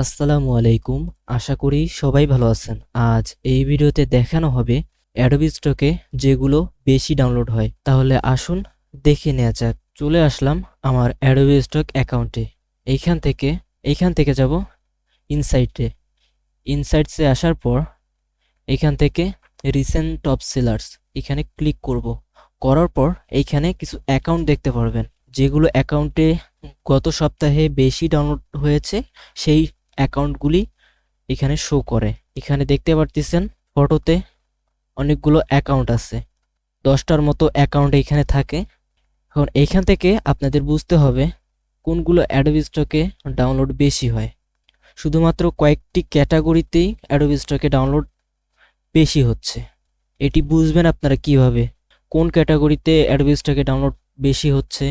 আসসালামু আলাইকুম, আশা করি সবাই ভালো আছেন। আজ এই ভিডিওতে দেখানো হবে অ্যাডোবি স্টকে যেগুলো বেশি ডাউনলোড হয়। তাহলে আসুন দেখে নেওয়া যাক। চলে আসলাম আমার অ্যাডোবি স্টক অ্যাকাউন্টে এইখান থেকে এইখান থেকে যাব ইনসাইটে ইনসাইটসে আসার পর এখান থেকে রিসেন্ট টপ সেলার্স এখানে ক্লিক করব। করার পর এইখানে কিছু অ্যাকাউন্ট দেখতে পারবেন। যেগুলো অ্যাকাউন্টে গত সপ্তাহে বেশি ডাউনলোড হয়েছে, সেই অ্যাকাউন্টগুলি এখানে শো করে। এখানে দেখতে পারতেছেন ফটোতে অনেকগুলো অ্যাকাউন্ট আছে। দশটার মতো অ্যাকাউন্ট এখানে থাকে। এখন এইখান থেকে আপনাদের বুঝতে হবে কোনগুলো অ্যাডোবি স্টকে ডাউনলোড বেশি হয়। শুধুমাত্র কয়েকটি ক্যাটাগরিতেই অ্যাডোবি স্টকে ডাউনলোড বেশি হচ্ছে। এটি বুঝবেন আপনারা কীভাবে। কোন ক্যাটাগরিতে অ্যাডোবি স্টকে ডাউনলোড বেশি হচ্ছে।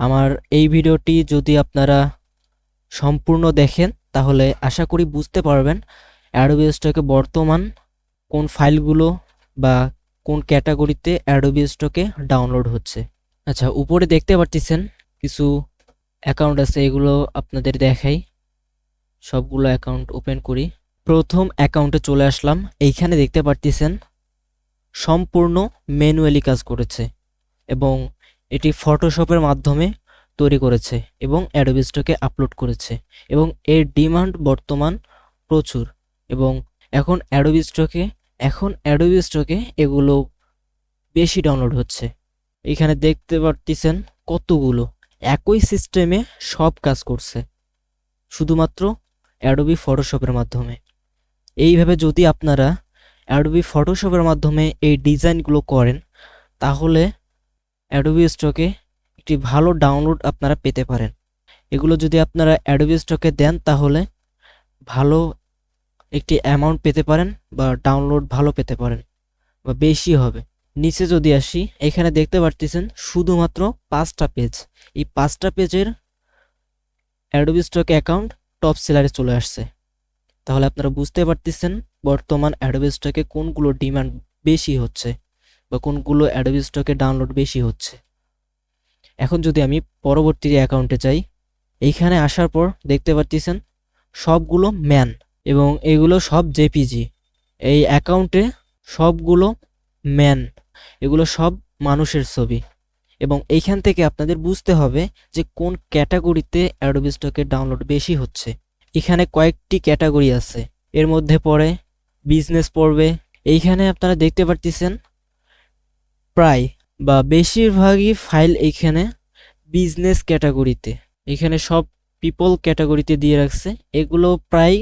আমার এই ভিডিওটি যদি আপনারা সম্পূর্ণ দেখেন তাহলে আশা করি বুঝতে পারবেন অ্যাডোবি স্টকে বর্তমান কোন ফাইলগুলো বা কোন ক্যাটাগরিতে অ্যাডোবি স্টকে ডাউনলোড হচ্ছে। আচ্ছা উপরে দেখতে পারতেছেন কিছু অ্যাকাউন্ট আছে, এগুলো আপনাদের দেখাই। সবগুলো অ্যাকাউন্ট ওপেন করি। প্রথম অ্যাকাউন্টে চলে আসলাম। এইখানে দেখতে পারতেছেন সম্পূর্ণ ম্যানুয়ালি কাজ করেছে এবং এটি ফটোশপের মাধ্যমে তৈরি করেছে এবং অ্যাডোবি স্টকে আপলোড করেছে এবং এর ডিমান্ড বর্তমান প্রচুর এবং এখন অ্যাডোবি স্টকে এখন অ্যাডোবি স্টকে এগুলো বেশি ডাউনলোড হচ্ছে। এখানে দেখতে পারতেছেন কতগুলো, একই সিস্টেমে সব কাজ করছে, শুধুমাত্র অ্যাডোবি ফটোশপের মাধ্যমে। এইভাবে যদি আপনারা অ্যাডোবি ফটোশপের মাধ্যমে এই ডিজাইনগুলো করেন, তাহলে অ্যাডোবি স্টকে একটি ভালো ডাউনলোড আপনারা পেতে পারেন। এগুলো যদি আপনারা অ্যাডোবি স্টকে দেন, তাহলে ভালো একটি অ্যামাউন্ট পেতে পারেন বা ডাউনলোড ভালো পেতে পারেন বা বেশি হবে। নিচে যদি আসি, এখানে দেখতে পারতেছেন শুধুমাত্র পাঁচটা পেজ এই পাঁচটা পেজের অ্যাডোবি স্টক অ্যাকাউন্ট টপ সেলারে চলে আসছে। তাহলে আপনারা বুঝতে পারতেছেন বর্তমান অ্যাডোবি স্টকে কোনগুলো ডিমান্ড বেশি হচ্ছে বা কোনগুলো অ্যাডোবি স্টকে ডাউনলোড বেশি হচ্ছে। এখন যদি আমি পরবর্তী অ্যাকাউন্টে যাই, এইখানে আসার পর দেখতে পাচ্ছেন সবগুলো ম্যান এবং এগুলো সব জেপিজি এই অ্যাকাউন্টে সবগুলো ম্যান এগুলো সব মানুষের ছবি। এবং এইখান থেকে আপনাদের বুঝতে হবে যে কোন ক্যাটাগরিতে অ্যাডোবি স্টকের ডাউনলোড বেশি হচ্ছে। এখানে কয়েকটি ক্যাটাগরি আছে। এর মধ্যে পড়ে বিজনেস পড়বে। এইখানে আপনারা দেখতে পারতেছেন প্রায় বা বেশিরভাগই ফাইল এইখানে বিজনেস ক্যাটাগরিতে এখানে সব পিপল ক্যাটাগরিতে দিয়ে রাখছে। এগুলো প্রায়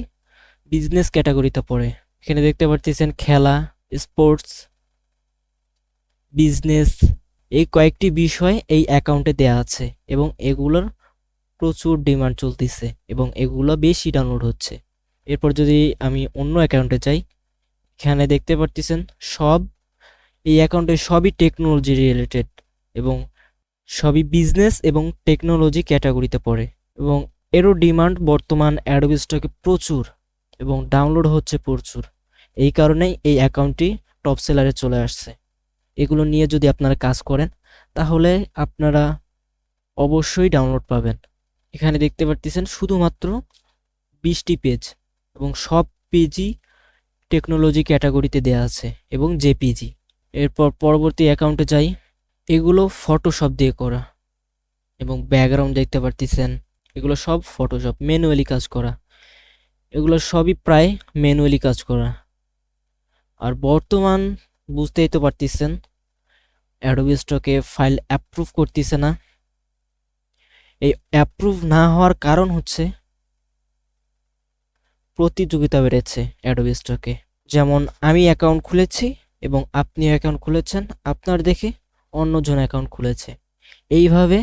বিজনেস ক্যাটাগরিতে পড়ে। এখানে দেখতে পারতেছেন খেলা স্পোর্টস বিজনেস এই কয়েকটি বিষয় এই অ্যাকাউন্টে দেয়া আছে এবং এগুলোর প্রচুর ডিমান্ড চলতেছে এবং এগুলো বেশি ডাউনলোড হচ্ছে। এরপর যদি আমি অন্য অ্যাকাউন্টে যাই, এখানে দেখতে পারতেছেন সব এই অ্যাকাউন্টে সবই টেকনোলজি রিলেটেড এবং সবই বিজনেস এবং টেকনোলজি ক্যাটাগরিতে পড়ে এবং এরও ডিমান্ড বর্তমান অ্যাডোবি স্টকে প্রচুর এবং ডাউনলোড হচ্ছে প্রচুর। এই কারণেই এই অ্যাকাউন্টটি টপ সেলারে চলে আসছে। এগুলো নিয়ে যদি আপনারা কাজ করেন, তাহলে আপনারা অবশ্যই ডাউনলোড পাবেন। এখানে দেখতে পারতেছেন শুধুমাত্র বিশটি পেজ এবং সব পেজই টেকনোলজি ক্যাটাগরিতে দেওয়া আছে এবং জেপিজি এরপর পরবর্তী অ্যাকাউন্টে যাই। এগুলো ফটোশপ দিয়ে করা এবং ব্যাকগ্রাউন্ড দেখতে পারতেছেন। এগুলো সব ফটোশপ ম্যানুয়ালি কাজ করা। এগুলো সবই প্রায় ম্যানুয়ালি কাজ করা। আর বর্তমান বুঝতেই তো পারতেছেন অ্যাডোবি স্টকে ফাইল অ্যাপ্রুভ করতেছে না। এই অ্যাপ্রুভ না হওয়ার কারণ হচ্ছে প্রতিযোগিতা বেড়েছে অ্যাডোবি স্টকে যেমন আমি অ্যাকাউন্ট খুলেছি এবং আপনি অ্যাকাউন্ট খুলেছেন, আপনার দেখে অন্যজন অ্যাকাউন্ট খুলেছে। এইভাবে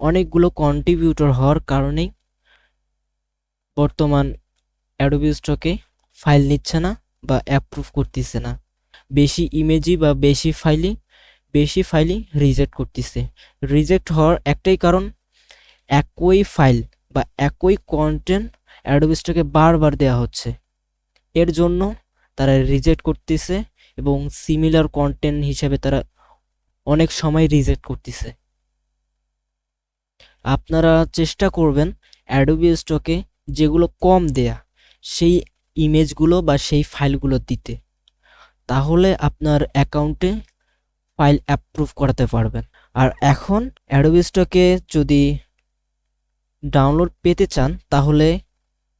অনেকগুলো কন্ট্রিবিউটর হওয়ার কারণেই বর্তমান অ্যাডোবি স্টকে ফাইল নিচ্ছে না বা অ্যাপ্রুভ করতেছে না। বেশি ইমেজি বা বেশি ফাইলই বেশি ফাইলই রিজেক্ট করতেছে। রিজেক্ট হওয়ার একটাই কারণ, একই ফাইল বা একই কন্টেন্ট অ্যাডোবি স্টকে বারবার দেওয়া হচ্ছে। এর জন্য তারা রিজেক্ট করতেছে এবং সিমিলার কন্টেন্ট হিসেবে তারা অনেক সময় রিজেক্ট করতেছে। আপনারা চেষ্টা করবেন অ্যাডোবি স্টকে যেগুলো কম দেয়া, সেই ইমেজগুলো বা সেই ফাইলগুলো দিতে। তাহলে আপনার অ্যাকাউন্টে ফাইল অ্যাপ্রুভ করাতে পারবেন। আর এখন অ্যাডোবি স্টকে যদি ডাউনলোড পেতে চান, তাহলে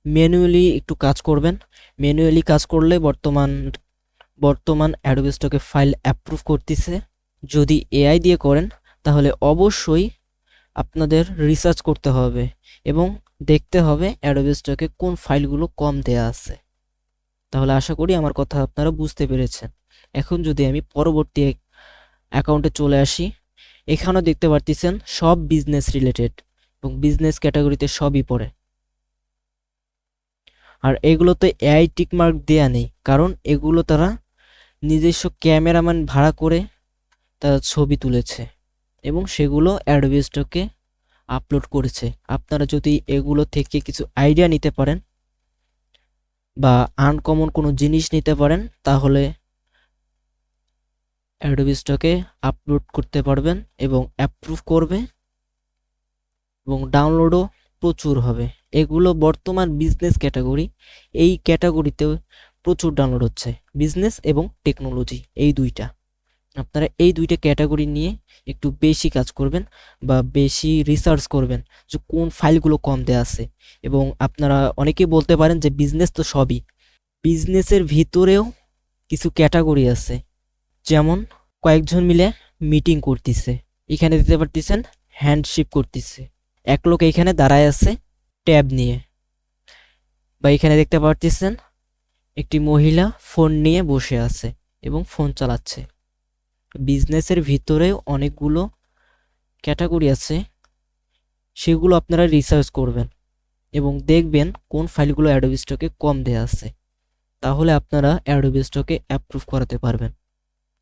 ম্যানুয়ালি একটু কাজ করবেন। ম্যানুয়ালি কাজ করলে বর্তমান বর্তমান অ্যাডোবি স্টকে ফাইল অ্যাপ্রুভ করতেছে। যদি এআই দিয়ে করেন, তাহলে অবশ্যই আপনাদের রিসার্চ করতে হবে এবং দেখতে হবে অ্যাডোবি স্টকে কোন ফাইলগুলো কম দেয়া আছে। তাহলে আশা করি আমার কথা আপনারা বুঝতে পেরেছেন। এখন যদি আমি পরবর্তী অ্যাকাউন্টে চলে আসি, এখানেও দেখতে পারতেছেন সব বিজনেস রিলেটেড এবং বিজনেস ক্যাটাগরিতে সবই পড়ে। আর এগুলোতে এআই টিকমার্ক দেয়া নেই, কারণ এগুলো তারা নিজস্ব ক্যামেরাম্যান ভাড়া করে তারা ছবি তুলেছে এবং সেগুলো অ্যাডোবি স্টকে আপলোড করেছে। আপনারা যদি এগুলো থেকে কিছু আইডিয়া নিতে পারেন বা আনকমন কোনো জিনিস নিতে পারেন, তাহলে অ্যাডোবি স্টকে আপলোড করতে পারবেন এবং অ্যাপ্রুভ করবে এবং ডাউনলোডও প্রচুর হবে। এগুলো বর্তমান বিজনেস ক্যাটাগরি এই ক্যাটাগরিতেও প্রচুর ডাউনলোড হচ্ছে। বিজনেস এবং টেকনোলজি এই দুইটা। আপনারা এই দুইটা ক্যাটাগরি নিয়ে একটু বেশি কাজ করবেন বা বেশি রিসার্চ করবেন যে কোন ফাইলগুলো কম দেওয়া আছে। এবং আপনারা অনেকেই বলতে পারেন যে বিজনেস তো সবই। বিজনেসের ভিতরেও কিছু ক্যাটাগরি আছে। যেমন কয়েকজন মিলে মিটিং করতেছে। এখানে দিতে পারতেছেন হ্যান্ডশিপ করতেছে। এক লোক এখানে দাঁড়ায় আছে ট্যাব নিয়ে। বা এখানে দেখতে পারতেছেন একটি মহিলা ফোন নিয়ে বসে আছে এবং ফোন চালাচ্ছে। বিজনেসের ভিতরে অনেকগুলো ক্যাটাগরি আছে। সেগুলো আপনারা রিসার্চ করবেন এবং দেখবেন কোন ফাইলগুলো অ্যাডোবি স্টকে কম দেওয়া আছে। তাহলে আপনারা অ্যাডোবি স্টকে অ্যাপ্রুভ করাতে পারবেন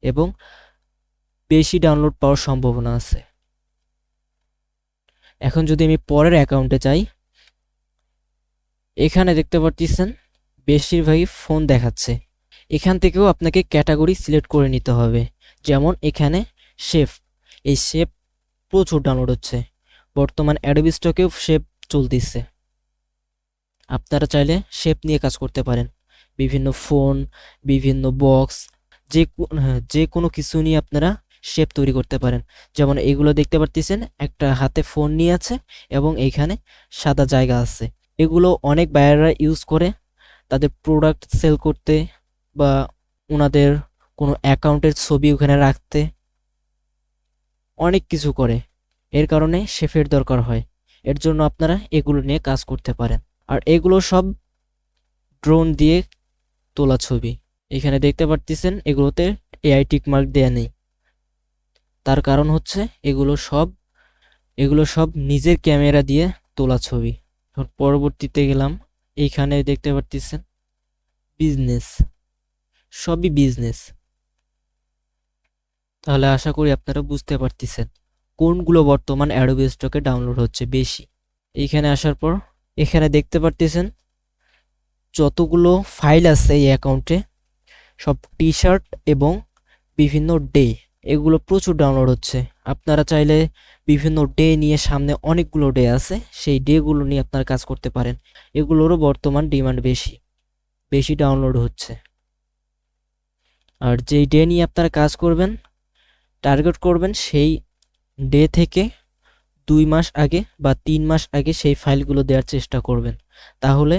এবং বেশি ডাউনলোড পাওয়ার সম্ভাবনা আছে। এখন যদি আমি পরের অ্যাকাউন্টে চাই এখানে দেখতে পারতেছেন বেশিরভাগই ফোন দেখাচ্ছে। এখান থেকেও আপনাকে ক্যাটাগরি সিলেক্ট করে নিতে হবে। যেমন এখানে শেফ এই শেপ প্রচুর ডাউনলোড হচ্ছে। বর্তমান অ্যাডোবি স্টকেও শেপ চলতেছে। আপনারা চাইলে শেপ নিয়ে কাজ করতে পারেন। বিভিন্ন ফোন বিভিন্ন বক্স যে হ্যাঁ, যে কোনো কিছু নিয়ে আপনারা শেপ তৈরি করতে পারেন। যেমন এগুলো দেখতে পারতেছেন একটা হাতে ফোন নিয়ে আছে এবং এইখানে সাদা জায়গা আছে। এগুলো অনেক বায়াররা ইউজ করে তাদের প্রোডাক্ট সেল করতে বা ওনাদের কোনো অ্যাকাউন্টের ছবি ওখানে রাখতে অনেক কিছু করে। এর কারণে শেফের দরকার হয়। এর জন্য আপনারা এগুলো নিয়ে কাজ করতে পারেন। আর এগুলো সব ড্রোন দিয়ে তোলা ছবি। এখানে দেখতে পারতেছেন এগুলোতে এআই টিক মার্ক দেয়া নেই। তার কারণ হচ্ছে এগুলো সব এগুলো সব নিজের ক্যামেরা দিয়ে তোলা ছবি। পরবর্তীতে গেলাম এইখানে দেখতে পারতেছেন বিজনেস সবই বিজনেস তাহলে আশা করি আপনারা বুঝতে পারতেছেন কোনগুলো বর্তমান অ্যাডোবি স্টকে ডাউনলোড হচ্ছে বেশি। এইখানে আসার পর এখানে দেখতে পারতেছেন যতগুলো ফাইল আছে এই অ্যাকাউন্টে সব টি শার্ট এবং বিভিন্ন ডে এগুলো প্রচুর ডাউনলোড হচ্ছে। আপনারা চাইলে বিভিন্ন ডে নিয়ে সামনে অনেকগুলো ডে আছে, সেই ডেগুলো নিয়ে আপনারা কাজ করতে পারেন। এগুলোরও বর্তমান ডিমান্ড বেশি বেশি ডাউনলোড হচ্ছে। আর যেই ডে নিয়ে আপনারা কাজ করবেন টার্গেট করবেন, সেই ডে থেকে দুই মাস আগে বা তিন মাস আগে সেই ফাইলগুলো দেওয়ার চেষ্টা করবেন। তাহলে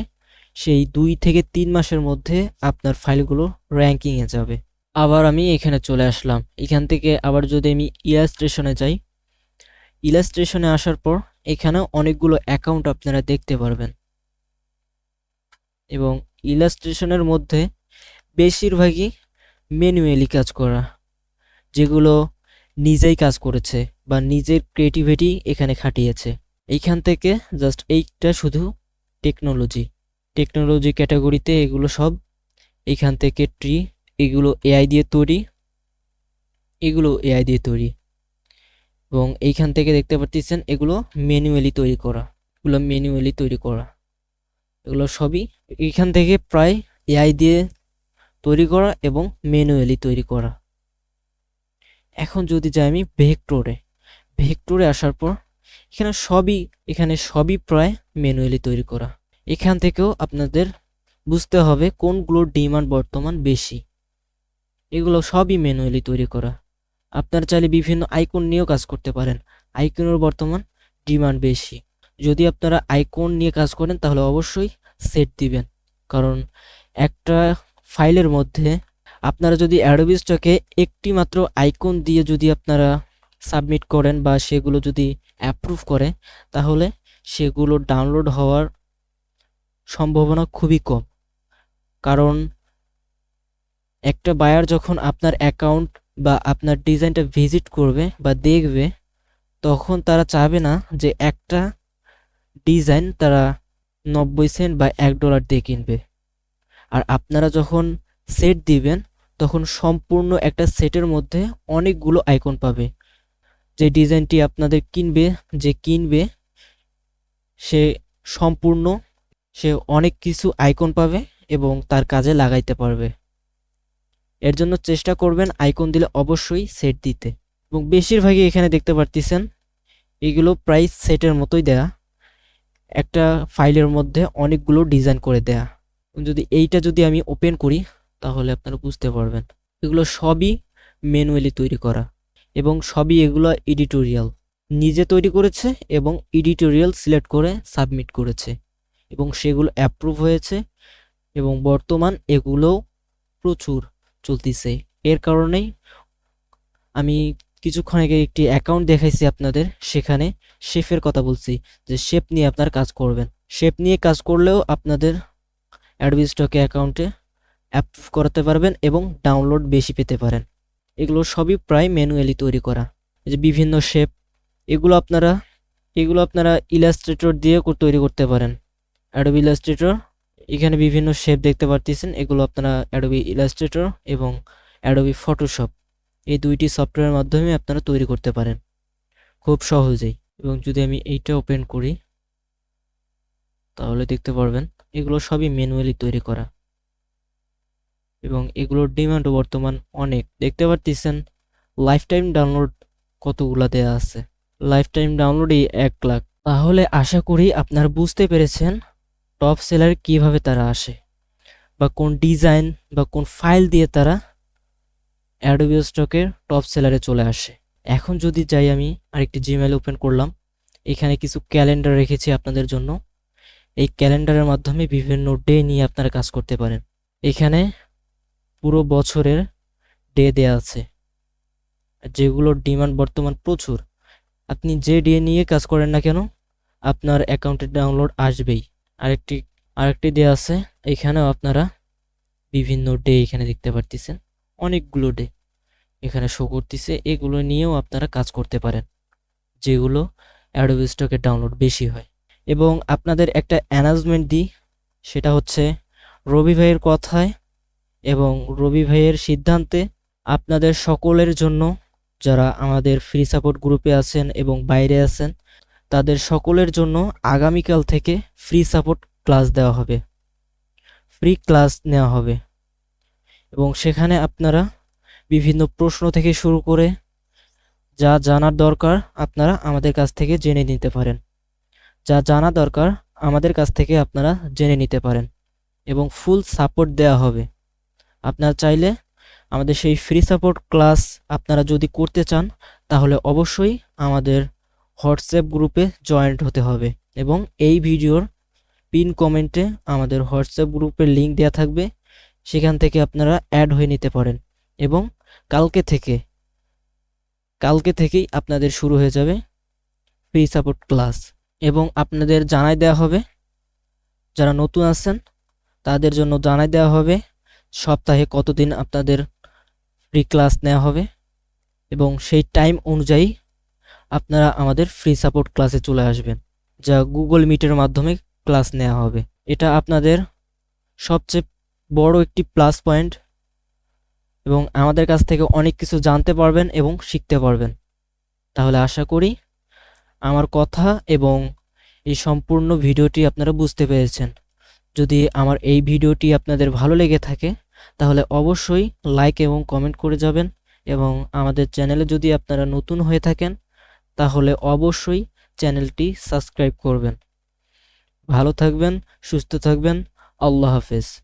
সেই দুই থেকে তিন মাসের মধ্যে আপনার ফাইলগুলো র্যাঙ্কিংয়ে যাবে। আবার আমি এখানে চলে আসলাম। এখান থেকে আবার যদি আমি ইলাস্ট্রেশনে যাই ইলাস্ট্রেশনে আসার পর এখানে অনেকগুলো অ্যাকাউন্ট আপনারা দেখতে পারবেন। এবং ইলাস্ট্রেশনের মধ্যে বেশিরভাগই ম্যানুয়ালি কাজ করা, যেগুলো নিজেই কাজ করেছে বা নিজের ক্রিয়েটিভিটি এখানে খাটিয়েছে। এইখান থেকে জাস্ট এইটা শুধু টেকনোলজি টেকনোলজি ক্যাটাগরিতে এগুলো সব এইখান থেকে ট্রি এগুলো এআই দিয়ে তৈরি। এগুলো এআই দিয়ে তৈরি। এবং এইখান থেকে দেখতে পাচ্ছেন এগুলো ম্যানুয়ালি তৈরি করা। এগুলো ম্যানুয়ালি তৈরি করা। এগুলো সবই এইখান থেকে প্রায় এআই দিয়ে তৈরি করা এবং ম্যানুয়ালি তৈরি করা। এখন যদি যাই আমি ভেক্টরে ভেক্টরে আসার পর, এখানে সবই এখানে সবই প্রায় ম্যানুয়ালি তৈরি করা। এখান থেকেও আপনাদের বুঝতে হবে কোনগুলোর ডিমান্ড বর্তমান বেশি। এগুলো সবই ম্যানুয়ালি তৈরি করা। আপনারা চাইলে বিভিন্ন আইকন নিয়েও কাজ করতে পারেন। আইকনের বর্তমান ডিমান্ড বেশি। যদি আপনারা আইকন নিয়ে কাজ করেন, তাহলে অবশ্যই সেট দিবেন। কারণ একটা ফাইলের মধ্যে আপনারা যদি অ্যাডোবি স্টকে একটি মাত্র আইকন দিয়ে যদি আপনারা সাবমিট করেন বা সেগুলো যদি অ্যাপ্রুভ করে, তাহলে সেগুলো ডাউনলোড হওয়ার সম্ভাবনা খুবই কম। কারণ একটা বায়ার যখন আপনার অ্যাকাউন্ট বা আপনার ডিজাইনটা ভিজিট করবে বা দেখবে, তখন তারা চাবে না যে একটা ডিজাইন তারা নব্বই সেন্ট বা এক ডলার দিয়ে কিনবে। আর আপনারা যখন সেট দিবেন, তখন সম্পূর্ণ একটা সেটের মধ্যে অনেকগুলো আইকন পাবে। যে ডিজাইনটি আপনাদের কিনবে, যে কিনবে, সে সম্পূর্ণ, সে অনেক কিছু আইকন পাবে এবং তার কাজে লাগাইতে পারবে। এর জন্য চেষ্টা করবেন আইকন দিলে অবশ্যই সেট দিতে। এবং বেশিরভাগই এখানে দেখতে পারতেছেন, এগুলো প্রায় সেটের মতোই দেয়া। একটা ফাইলের মধ্যে অনেকগুলো ডিজাইন করে দেয়া। যদি এইটা যদি আমি ওপেন করি, তাহলে আপনারা বুঝতে পারবেন। এগুলো সবই ম্যানুয়ালি তৈরি করা। এবং সবই এগুলো এডিটোরিয়াল নিজে তৈরি করেছে এবং এডিটোরিয়াল সিলেক্ট করে সাবমিট করেছে। এবং সেগুলো অ্যাপ্রুভ হয়েছে এবং বর্তমান এগুলো প্রচুর। চলতেছে। এর কারণেই আমি কিছুক্ষণ আগে একটি অ্যাকাউন্ট দেখাইছি আপনাদের, সেখানে শেফের কথা বলছি, যে শেপ নিয়ে আপনার কাজ করবেন। শেপ নিয়ে কাজ করলেও আপনাদের অ্যাডবি স্টকে অ্যাকাউন্টে অ্যাপ্রুভ করাতে পারবেন এবং ডাউনলোড বেশি পেতে পারেন। এগুলো সবই প্রায় ম্যানুয়ালি তৈরি করা। যে বিভিন্ন শেপ এগুলো আপনারা এগুলো আপনারা ইলাস্ট্রেটর দিয়ে তৈরি করতে পারেন। অ্যাডোবি ইলাস্ট্রেটর এখানে বিভিন্ন শেপ দেখতে পারতেছেন। এগুলো আপনারা অ্যাডোবি ইলাস্ট্রেটর এবং অ্যাডোবি ফটোশপ এই দুইটি সফটওয়্যারের মাধ্যমে আপনারা তৈরি করতে পারেন। খুব সহজেই। এবং যদি আমি এইটা ওপেন করি, তাহলে দেখতে পারবেন এগুলো সবই ম্যানুয়ালি তৈরি করা। এবং এগুলোর ডিমান্ডও বর্তমান অনেক। দেখতে পারতেছেন লাইফ টাইম ডাউনলোড কতগুলা দেয়া আছে। লাইফ টাইম ডাউনলোডই এক লাখ। তাহলে আশা করি আপনারা বুঝতে পেরেছেন টপ সেলার কীভাবে তারা আসে? বা কোন ডিজাইন বা কোন ফাইল দিয়ে তারা অ্যাডোবি স্টকের টপ সেলারে চলে আসে? এখন যদি যাই আমি আরেকটি জিমেল ওপেন করলাম, এখানে কিছু ক্যালেন্ডার রেখেছি আপনাদের জন্য। এই ক্যালেন্ডারের মাধ্যমে বিভিন্ন ডে নিয়ে আপনারা কাজ করতে পারেন। এখানে পুরো বছরের ডে দেয়া আছে। যেগুলোর ডিমান্ড বর্তমান প্রচুর। আপনি যে ডে নিয়ে কাজ করেন না কেন, আপনার অ্যাকাউন্টে ডাউনলোড আসবেই। আরেকটি আরেকটি দেয়া আছে। এখানেও আপনারা বিভিন্ন ডে এখানে দেখতে পারতেছেন। অনেকগুলো ডে এখানে শো করতেছে। এগুলো নিয়েও আপনারা কাজ করতে পারেন, যেগুলো অ্যাডোবি স্টকে ডাউনলোড বেশি হয়। এবং আপনাদের একটা অ্যানাউন্সমেন্ট দিই, সেটা হচ্ছে রবি ভাইয়ের কথায় এবং রবি ভাইয়ের সিদ্ধান্তে আপনাদের সকলের জন্য যারা আমাদের ফ্রি সাপোর্ট গ্রুপে আছেন এবং বাইরে আছেন তাদের সকলের জন্য আগামীকাল থেকে ফ্রি সাপোর্ট ক্লাস দেওয়া হবে। ফ্রি ক্লাস নেওয়া হবে। এবং সেখানে আপনারা বিভিন্ন প্রশ্ন থেকে শুরু করে যা জানার দরকার আপনারা আমাদের কাছ থেকে জেনে নিতে পারেন। যা জানা দরকার আমাদের কাছ থেকে আপনারা জেনে নিতে পারেন এবং ফুল সাপোর্ট দেওয়া হবে। আপনারা চাইলে আমাদের সেই ফ্রি সাপোর্ট ক্লাস আপনারা যদি করতে চান, তাহলে অবশ্যই আমাদের হোয়াটসঅ্যাপ গ্রুপে জয়েন্ট হতে হবে এবং এই ভিডিওর পিন কমেন্টে আমাদের হোয়াটসঅ্যাপ গ্রুপের লিঙ্ক দেওয়া থাকবে। সেখান থেকে আপনারা অ্যাড হয়ে নিতে পারেন এবং কালকে থেকে, কালকে থেকেই আপনাদের শুরু হয়ে যাবে ফ্রি সাপোর্ট ক্লাস এবং আপনাদের জানাই দেওয়া হবে, যারা নতুন আছেন, তাদের জন্য জানাই দেওয়া হবে সপ্তাহে কতদিন আপনাদের ফ্রি ক্লাস নেওয়া হবে এবং সেই টাইম অনুযায়ী আপনারা আমাদের ফ্রি সাপোর্ট ক্লাসে চলে আসবেন, যা গুগল মিটের মাধ্যমে ক্লাস নেওয়া হবে। এটা আপনাদের সবচেয়ে বড় একটি প্লাস পয়েন্ট এবং আমাদের কাছ থেকে অনেক কিছু জানতে পারবেন এবং শিখতে পারবেন। তাহলে আশা করি আমার কথা এবং এই সম্পূর্ণ ভিডিওটি আপনারা বুঝতে পেরেছেন। যদি আমার এই ভিডিওটি আপনাদের ভালো লেগে থাকে, তাহলে অবশ্যই লাইক এবং কমেন্ট করে যাবেন এবং আমাদের চ্যানেলে যদি আপনারা নতুন হয়ে থাকেন তাহলে অবশ্যই চ্যানেলটি সাবস্ক্রাইব করবেন। ভালো থাকবেন সুস্থ থাকবেন। আল্লাহ হাফেজ।